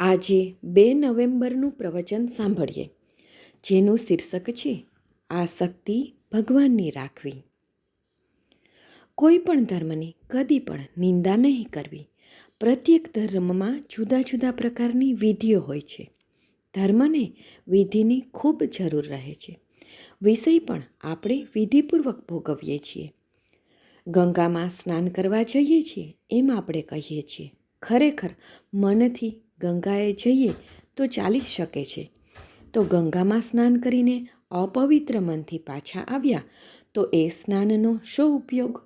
આજે બે નવેમ્બરનું પ્રવચન સાંભળીએ. જેનું શીર્ષક છે, આ શક્તિ ભગવાનની રાખવી. કોઈ પણ ધર્મની કદી પણ નિંદા નહીં કરવી. પ્રત્યેક ધર્મમાં જુદા જુદા પ્રકારની વિધિઓ હોય છે. ધર્મને વિધિની ખૂબ જરૂર રહે છે. વિષય પણ આપણે વિધિપૂર્વક ભોગવીએ છીએ. ગંગામાં સ્નાન કરવા જઈએ છીએ એમ આપણે કહીએ છીએ. ખરેખર મનથી ગંગાએ જઈએ તો ચાલી શકે છે. તો ગંગામાં સ્નાન કરીને અપવિત્ર મનથી પાછા આવ્યા તો એ સ્નાનનો શો ઉપયોગ?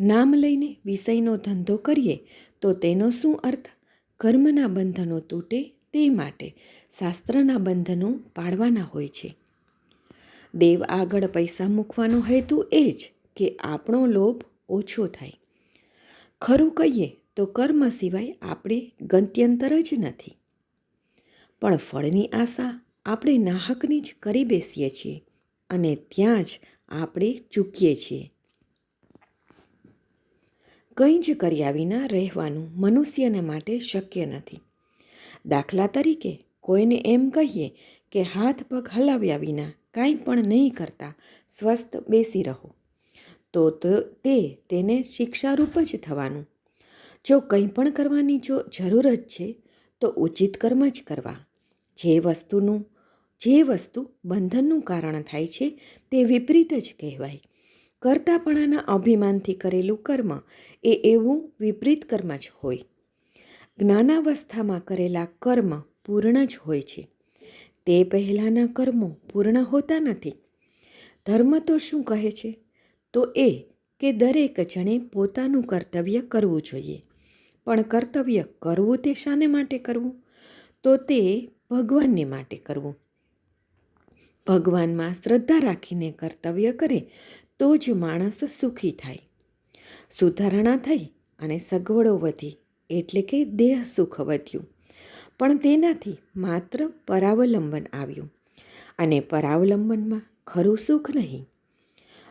નામ લઈને વિષયનો ધંધો કરીએ તો તેનો શું અર્થ? કર્મના બંધનો તૂટે તે માટે શાસ્ત્રના બંધનો પાડવાના હોય છે. દેવ આગળ પૈસા મૂકવાનો હેતુ એ જ કે આપણો લોભ ઓછો થાય. ખરું કહીએ તો કર્મ સિવાય આપણે ગંત્યંતર જ નથી. પણ ફળની આશા આપણે નાહકની જ કરી બેસીએ છીએ અને ત્યાં જ આપણે ચૂકીએ છીએ. કંઈ જ કર્યા વિના રહેવાનું મનુષ્યને માટે શક્ય નથી. દાખલા તરીકે કોઈને એમ કહીએ કે હાથ પગ હલાવ્યા વિના કાંઈ પણ નહીં કરતા સ્વસ્થ બેસી રહો તો, તે તેને શિક્ષારૂપ જ થવાનું જો કંઈ પણ કરવાની જો જરૂર જ છે, તો ઉચિત કર્મ જ કરવા. જે વસ્તુનું, જે વસ્તુ બંધનનું કારણ થાય છે, તે વિપરીત જ કહેવાય. કરતાપણાના અભિમાનથી કરેલું કર્મ એ એવું વિપરીત કર્મ જ હોય. જ્ઞાનાવસ્થામાં કરેલા કર્મ પૂર્ણ જ હોય છે. તે પહેલાંના કર્મો પૂર્ણ હોતા નથી. ધર્મ તો શું કહે છે? તો એ કે દરેક જણે પોતાનું કર્તવ્ય કરવું જોઈએ. પણ કર્તવ્ય કરવું તે શાને માટે કરવું? તો તે ભગવાનને માટે કરવું. ભગવાનમાં શ્રદ્ધા રાખીને કર્તવ્ય કરે તો જ માણસ સુખી થાય. સુધારણા થઈ અને સગવડો વધી એટલે કે દેહ સુખ વધ્યું. પણ તેનાથી માત્ર પરાવલંબન આવ્યું અને પરાવલંબનમાં ખરું સુખ નહીં.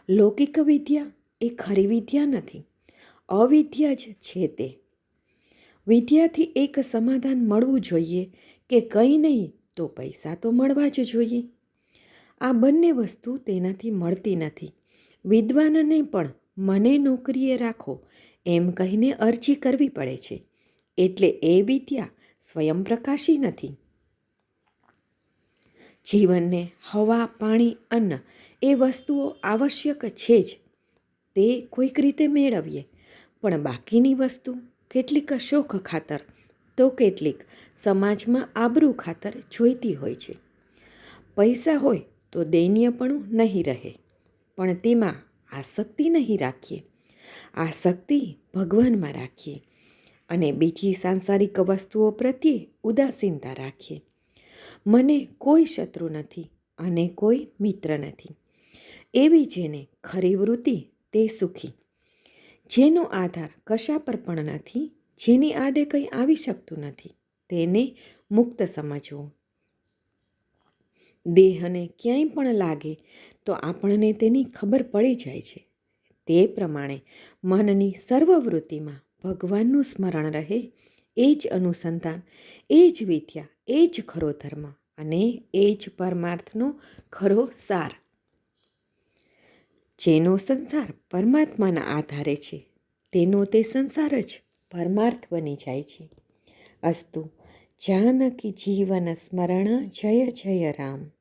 લૌકિક વિદ્યા એ ખરી વિદ્યા નથી, અવિદ્યા જ છે તે. વિદ્યાથી એક સમાધાન મળવું જોઈએ કે કંઈ નહીં તો પૈસા તો મળવા જ જોઈએ. આ બંને વસ્તુ તેનાથી મળતી નથી. વિદ્વાનને પણ મને નોકરીએ રાખો એમ કહીને અરજી કરવી પડે છે. એટલે એ વિદ્યા સ્વયં પ્રકાશી નથી. જીવનને હવા, પાણી, અન્ન એ વસ્તુઓ આવશ્યક છે જ. તે કોઈક રીતે મેળવીએ. પણ બાકીની વસ્તુ કેટલીક શોખ ખાતર, તો કેટલીક સમાજમાં આબરૂ ખાતર જોઈતી હોય છે. પૈસા હોય તો દૈન્યપણું નહીં રહે. પણ તેમાં આસક્તિ નહીં રાખીએ. આસક્તિ ભગવાનમાં રાખીએ અને બીજી સાંસારિક વસ્તુઓ પ્રત્યે ઉદાસીનતા રાખીએ. મને કોઈ શત્રુ નથી અને કોઈ મિત્ર નથી. એવી જેને ખરી વૃત્તિ તે સુખી જેનો આધાર કશા પર પણ નથી, જેની આડે કંઈ આવી શકતું નથી, તેને મુક્ત સમજવું. દેહને ક્યાંય પણ લાગે તો આપણને તેની ખબર પડી જાય છે. તે પ્રમાણે મનની સર્વવૃત્તિમાં ભગવાનનું સ્મરણ રહે, એ જ અનુસંધાન, એ જ વિદ્યા, એ જ ખરો ધર્મ અને એ જ પરમાર્થનો ખરો સાર. જેનો સંસાર પરમાત્માના આધારે છે, તેનો તે સંસાર જ પરમાર્થ બની જાય છે. અસ્તુ, જાનકી જીવન સ્મરણ જય જય રામ.